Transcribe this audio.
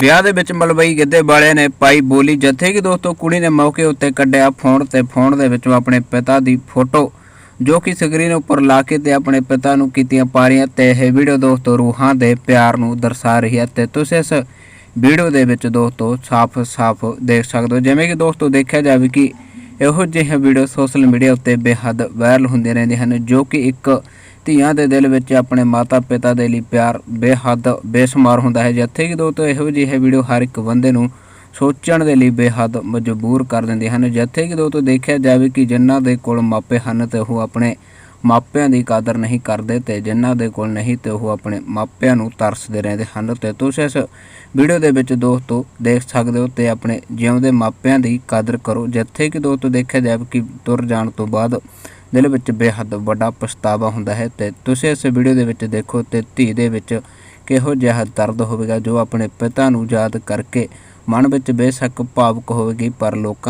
ਵਿਆਹ ਦੇ ਵਿੱਚ ਮਲਵਈ ਗਿੱਧੇ ਵਾਲਿਆਂ ਨੇ ਪਾਈ ਬੋਲੀ ਜੱਥੇ ਕਿ ਦੋਸਤੋ ਕੁੜੀ ਨੇ ਮੌਕੇ ਉੱਤੇ ਕੱਢਿਆ ਫੋਨ ਤੇ ਫੋਨ ਦੇ ਵਿੱਚੋਂ ਆਪਣੇ ਪਿਤਾ ਦੀ ਫੋਟੋ, ਜੋ ਕਿ ਸਕਰੀਨ ਉੱਪਰ ਲਾ ਕੇ ਤੇ ਆਪਣੇ ਪਿਤਾ ਨੂੰ ਕੀਤੀਆਂ ਪਾਰੀਆਂ ਤੇ ਇਹ ਵੀਡੀਓ ਦੋਸਤੋ ਰੂਹਾਂ ਦੇ ਪਿਆਰ ਨੂੰ ਦਰਸਾ ਰਹੀ ਹੈ ਤੇ ਤੁਸੀਂ ਇਸ ਵੀਡੀਓ ਦੇ ਵਿੱਚ ਦੋਸਤੋ ਸਾਫ਼-ਸਾਫ਼ ਦੇਖ ਸਕਦੇ ਹੋ। ਜਿਵੇਂ ਕਿ ਦੋਸਤੋ ਦੇਖਿਆ ਜਾਵੇ ਕਿ ਇਹੋ ਜਿਹੇ ਵੀਡੀਓ ਸੋਸ਼ਲ ਮੀਡੀਆ ਉੱਤੇ ਬੇਹੱਦ ਵਾਇਰਲ ਹੁੰਦੇ ਰਹਿੰਦੇ ਹਨ, ਜੋ ਕਿ ਇੱਕ ਧੀਆਂ ਦੇ ਦਿਲ ਵਿੱਚ ਆਪਣੇ ਮਾਤਾ ਪਿਤਾ ਦੇ ਲਈ ਪਿਆਰ ਬੇਹੱਦ ਬੇਸ਼ੁਮਾਰ ਹੁੰਦਾ ਹੈ। ਜਿੱਥੇ ਕਿ ਦੋਸਤੋ ਇਹੋ ਜਿਹੇ ਵੀਡੀਓ ਹਰ ਇੱਕ ਬੰਦੇ ਨੂੰ ਸੋਚਣ ਦੇ ਲਈ ਬੇਹੱਦ ਮਜਬੂਰ ਕਰ ਦਿੰਦੇ ਹਨ। ਜਿੱਥੇ ਕਿ ਦੋਸਤੋ ਦੇਖਿਆ ਜਾਵੇ ਕਿ ਜਿਨ੍ਹਾਂ ਦੇ ਕੋਲ ਮਾਪੇ ਹਨ ਤੇ ਉਹ ਆਪਣੇ ਮਾਪਿਆਂ ਦੀ ਕਦਰ ਨਹੀਂ ਕਰਦੇ ਤੇ ਜਿਨ੍ਹਾਂ ਦੇ ਕੋਲ ਨਹੀਂ ਤੇ ਉਹ ਆਪਣੇ ਮਾਪਿਆਂ ਨੂੰ ਤਰਸਦੇ ਰਹਿੰਦੇ ਹਨ ਤੇ ਤੁਸੀਂ ਇਸ ਵੀਡੀਓ ਦੇ ਵਿੱਚ ਦੋਸਤੋ ਦੇਖ ਸਕਦੇ ਹੋ ਤੇ ਆਪਣੇ ਜਿਉਂਦੇ ਮਾਪਿਆਂ ਦੀ ਕਦਰ ਕਰੋ। ਜਿੱਥੇ ਕਿ ਦੋਸਤੋ ਦੇਖਿਆ ਜਾਵੇ ਕਿ ਤੁਰ ਜਾਣ ਤੋਂ ਬਾਅਦ ਦਿਲ ਵਿੱਚ ਬੇਹੱਦ ਵੱਡਾ ਪਛਤਾਵਾ ਹੁੰਦਾ ਹੈ ਤੇ ਤੁਸੀਂ ਇਸ ਵੀਡੀਓ ਦੇ ਵਿੱਚ ਦੇਖੋ ਤੇ ਧੀ ਦੇ ਵਿੱਚ ਕਿਹੋ ਜਿਹਾ ਦਰਦ ਹੋਵੇਗਾ ਜੋ ਆਪਣੇ ਪਿਤਾ ਨੂੰ ਯਾਦ ਕਰਕੇ ਮਨ ਵਿੱਚ ਬੇਸ਼ੱਕ ਭਾਵੁਕ ਹੋਵੇਗੀ, ਪਰ ਲੋਕਾਂ